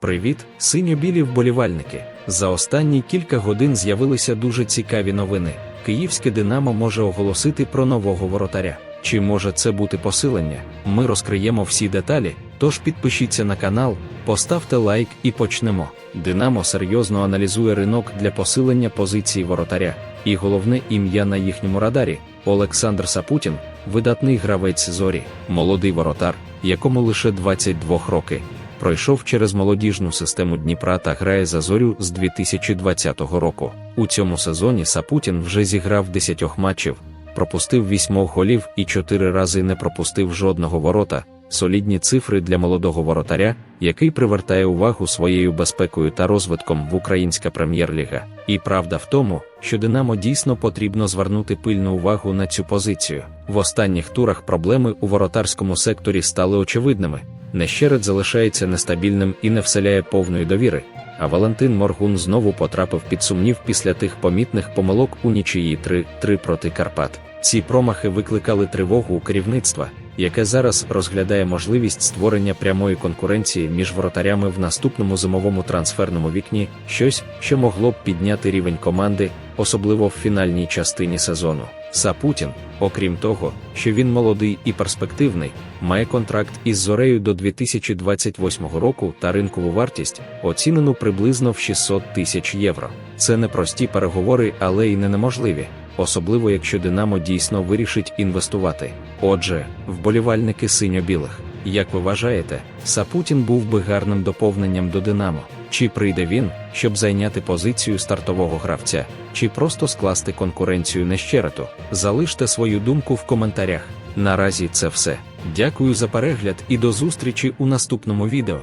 Привіт, синьо-білі вболівальники. За останні кілька годин з'явилися дуже цікаві новини. Київське Динамо може оголосити про нового воротаря. Чи може це бути посилення? Ми розкриємо всі деталі. Тож підпишіться на канал, поставте лайк і почнемо. Динамо серйозно аналізує ринок для посилення позиції воротаря. І головне ім'я на їхньому радарі Олександр Сапутін, видатний гравець зорі, молодий воротар, якому лише 22 роки пройшов через молодіжну систему Дніпра та грає за зорю з 2020 року. У цьому сезоні Сапутін вже зіграв 10 матчів, пропустив 8 голів і 4 рази не пропустив жодного ворота. Солідні цифри для молодого воротаря, який привертає увагу своєю безпекою та розвитком в українська прем'єр-ліга. І правда в тому, що Динамо дійсно потрібно звернути пильну увагу на цю позицію. В останніх турах проблеми у воротарському секторі стали очевидними. Нещеред залишається нестабільним і не вселяє повної довіри. А Валентин Моргун знову потрапив під сумнів після тих помітних помилок у нічиї 3-3 проти Карпат. Ці промахи викликали тривогу у керівництва, яке зараз розглядає можливість створення прямої конкуренції між воротарями в наступному зимовому трансферному вікні, щось, що могло б підняти рівень команди, особливо в фінальній частині сезону. Сапутін, окрім того, що він молодий і перспективний, має контракт із Зорею до 2028 року та ринкову вартість, оцінену приблизно в 600 тисяч євро. Це не прості переговори, але й не неможливі, особливо якщо Динамо дійсно вирішить інвестувати. Отже, вболівальники синьо-білих. Як ви вважаєте, Сапутін був би гарним доповненням до Динамо? Чи прийде він, щоб зайняти позицію стартового гравця, чи просто скласти конкуренцію нещерету? Залиште свою думку в коментарях. Наразі це все. Дякую за перегляд і до зустрічі у наступному відео.